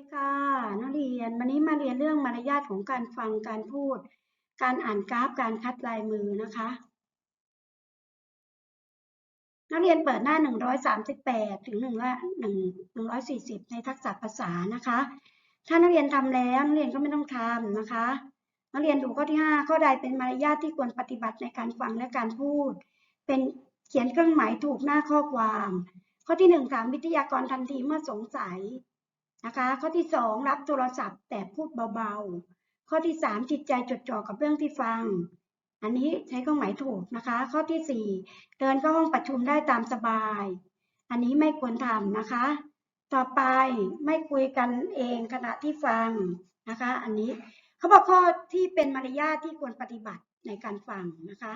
ดีค่ะนักเรียนวันนี้มาเรียนเรื่องมารยาทของการฟังการพูด การอ่านกราฟการคัดลายมือนะคะ นักเรียนเปิดหน้า 138 ถึง1 140 ในทักษะภาษานะคะ ถ้านักเรียนทำแล้วนักเรียนก็ไม่ต้องทำนะคะ นักเรียนดูข้อที่ 5 ข้อใดเป็นมารยาทที่ควรปฏิบัติในการฟังและการพูด เป็นเขียนเครื่องหมายถูกหน้าข้อความ ข้อที่1ถามวิทยากรทันทีเมื่อสงสัย นะคะข้อที่ 2 รับโทรศัพท์แต่พูดเบาๆ ข้อที่ 3 จิตใจจดจ่อกับเรื่องที่ฟัง อันนี้ใช้เครื่องหมายถูกนะคะ ข้อที่ 4 เดินเข้าห้องประชุมได้ตามสบาย อันนี้ไม่ควรทำนะคะ ต่อไปไม่คุยกันเองขณะที่ฟังนะคะ อันนี้เขาบอกข้อที่เป็นมารยาทที่ควรปฏิบัติในการฟังนะคะ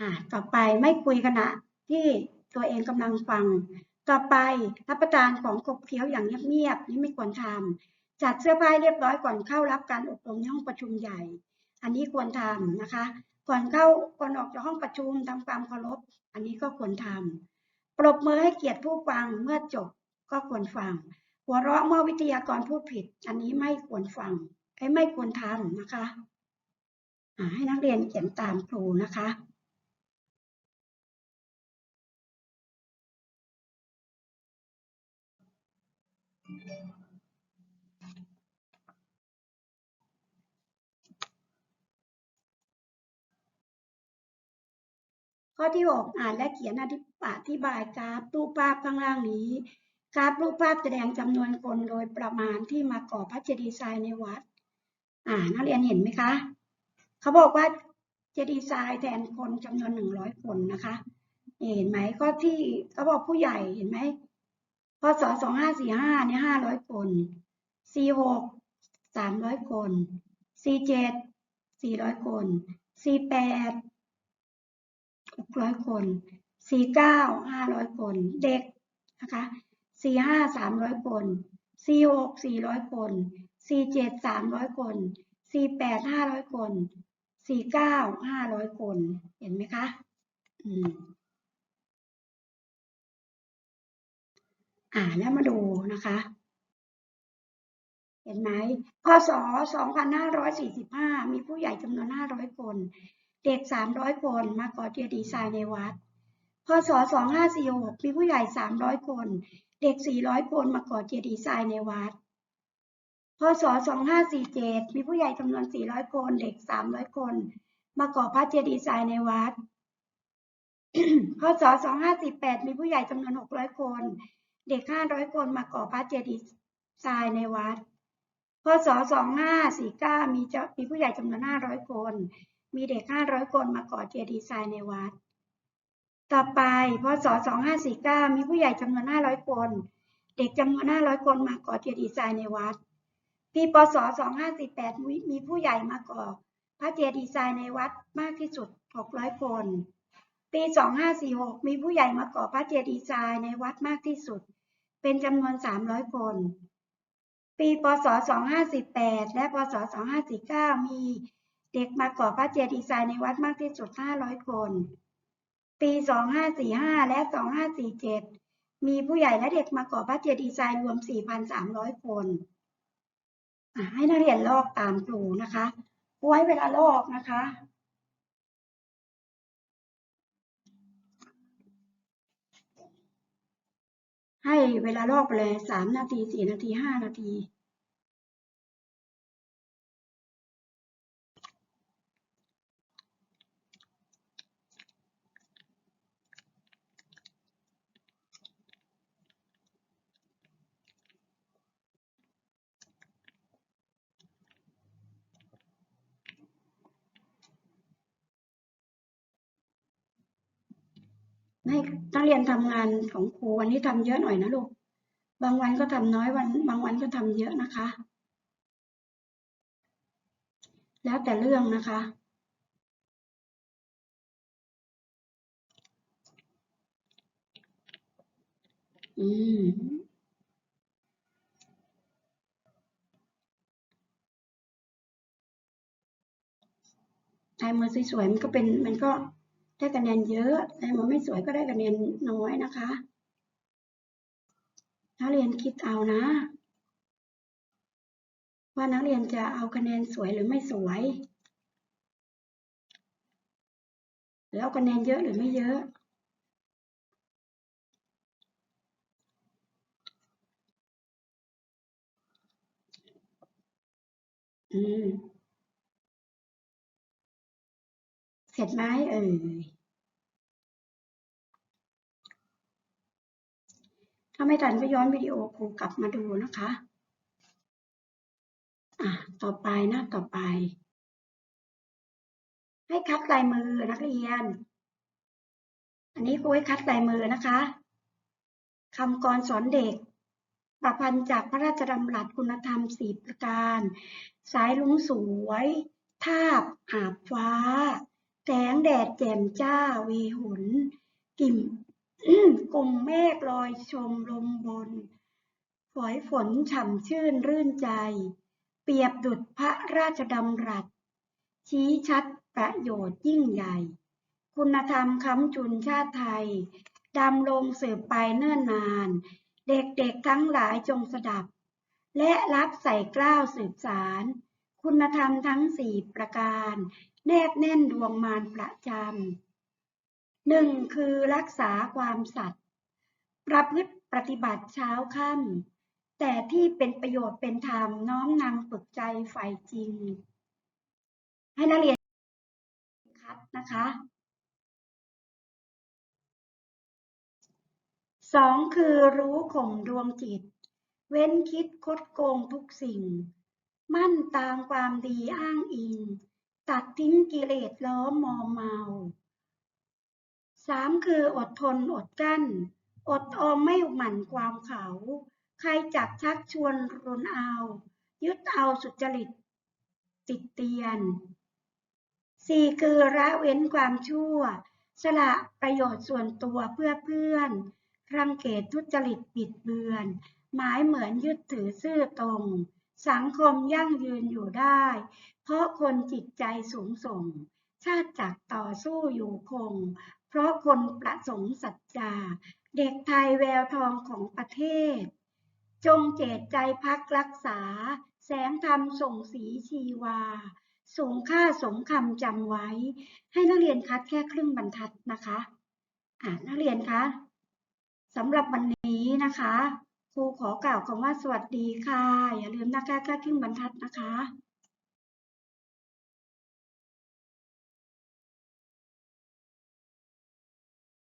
อ่าต่อไปไม่คุยขณะที่ตัวเองกำลังฟัง ต่อไปรับประทานของขบเคี้ยวอย่างเงียบๆนี่ไม่ควรทำจัดเสื้อผ้าเรียบร้อยก่อนเข้ารับการอบรมในห้องประชุมใหญ่ อันนี้ควรทำนะคะ ก่อนเข้าก่อนออกจากห้องประชุมทำความเคารพ อันนี้ก็ควรทำปรบมือให้เกียรติผู้ฟังเมื่อจบก็ควรฟัง หัวเราะเมื่อวิทยากรพูดผิด อันนี้ไม่ควรฟังไอ้ไม่ควรทำนะคะให้นักเรียนเขียนตามครูนะคะ ข้อที่ 6 อ่านและเขียนอธิอธิบายกราฟรูปภาพข้างล่างนี้กราฟรูปภาพแสดงจำนวนคนโดยประมาณที่มาก่อพระเจดีย์ทรายในวัด อ่านักเรียนเห็นไหมคะ เขาบอกว่าเจดีย์ทรายแทนคนจำนวน100คนนะคะ เห็นไหมข้อที่เขาบอกผู้ใหญ่เห็นไหม พศ2545เนี่ย500คน46 300คน47 400คน48หกร้อยคนสี่เก้าห้าร้อยคน เด็กนะคะสี่ห้าสามร้อยคนสี่หกสี่ร้อยคนสี่เจ็ดสามร้อยคนสี่แปดห้าร้อยคนสี่เก้าห้าร้อยคน เห็นไหมคะ อืม อ่าแล้วมาดูนะคะ เห็นไหมพศ 2545 มีผู้ใหญ่จำนวน 500 คน เด็ก 300 คน มาก่อเจดีย์ทรายในวัด พศ 2546 มีผู้ใหญ่ 300 คน เด็ก 400 คนมาก่อเจดีย์ทรายในวัด พศ 2547 มีผู้ใหญ่จำนวน 400 คน เด็ก 300 คน มาก่อพระเจดีย์ทรายในวัดพศ 2548 มีผู้ใหญ่จำนวน 600 คน เด็ก500คนมาก่อพระเจดีย์ทรายในวัด พศ2549มีเจ้ามีผู้ใหญ่จำนวน500คน มีเด็ก500คนมาก่อเจดีย์ทรายในวัด ต่อไป พศ2549มีผู้ใหญ่จำนวน500คน เด็กจำนวน500คนมาก่อเจดีย์ทรายในวัด ปีพศ2548มีมีผู้ใหญ่มาก่อพระเจดีย์ทรายในวัดมากที่สุด600คน ปี 2546 มีผู้ใหญ่มาก่อพระเจดีย์ทรายในวัดมากที่สุด เป็นจำนวน 300 คน ปี พศ 2548 และ พศ 2549 มีเด็กมาก่อพระเจดีย์ทรายในวัดมากที่สุด 500 คน ปี 2545 และ 2547 มีผู้ใหญ่และเด็กมาก่อพระเจดีย์ทรายรวม 4,300 คนอะให้นักเรียนลอกตามครูนะคะครูให้เวลาลอกนะคะ ให้เวลาลอกไปเลย3นาที4นาที5นาที ให้นักเรียนทำงานของครูวันนี้ทำเยอะหน่อยนะลูก บางวันก็ทำน้อยวัน บางวันก็ทำเยอะนะคะ แล้วแต่เรื่องนะคะ อืมลายมือสวยๆมันก็เป็นมันก็ ได้คะแนนเยอะลายมือไม่สวยก็ได้คะแนนน้อยนะคะนักเรียนคิดเอานะ ว่านักเรียนจะเอาคะแนนสวยหรือไม่สวยหรือเอาคะแนนเยอะหรือไม่เยอะอืม เสร็จไหมเอ่ย ถ้าไม่ทันก็ย้อนวิดีโอครูกลับมาดูนะคะ อะ ต่อไปหน้าต่อไป ให้คัดลายมือนักเรียน อันนี้ครูให้คัดลายมือนะคะคำกรสอนเด็ก ประพันธ์จากพระราชดำรัสคุณธรรมสี่ประการ สายลุงสวย ทาบอาบฟ้า แสงแดดแจ่มจ้าเวหุนกิ่มกลุ่มเมฆลอยชมลมบน ฝอยฝนฉ่ำชื่นรื่นใจ เปรียบดุจพระราชดำรัส ชี้ชัดประโยชน์ยิ่งใหญ่ คุณธรรมค้ำจุนชาติไทย ดำรงสืบไปเนิ่นนาน เด็กๆทั้งหลายจงสดับ และรับใส่กล้าวสืบสาร คุณธรรมทั้งสี่ประการ แนบแน่นดวงมารประจำหนึ่งคือรักษาความสัตย์ประพฤติปฏิบัติเช้าค่ำแต่ที่เป็นประโยชน์เป็นธรรมน้อมนำฝึกใจใฝ่จริง ให้นักเรียนคัดนะคะสองคือรู้ข่มดวงจิต เว้นคิดคดโกงทุกสิ่ง มั่นตามความดีอ้างอิง ตัดทิ้งกิเลสล้อมอมเมาสามคืออดทนอดกั้น อดออมไม่หมั่นความเขา ใครจักชักชวนรุนเอา ยึดเอาสุจริตติดเตียนสี่คือละเว้นความชั่ว สละประโยชน์ส่วนตัวเพื่อเพื่อนรังเกียจทุจริตบิดเบือน หมายเหมือนยึดถือซื่อตรง สังคมยั่งยืนอยู่ได้ เพราะคนจิตใจสูงส่ง ชาติจักต่อสู้อยู่คง เพราะคนประสงค์สัจจา เด็กไทยแววทองของประเทศ จงเจตใจพักรักษา แสงธรรมส่งสีชีวา สูงค่าสมคำจำไว้ ให้นักเรียนคัดแค่ครึ่งบรรทัดนะคะ อ่านักเรียนคะสำหรับวันนี้นะคะ ครูขอกล่าวคำว่าสวัสดีค่ะ อย่าลืมนะคะแค่ครึ่งบรรทัดนะคะ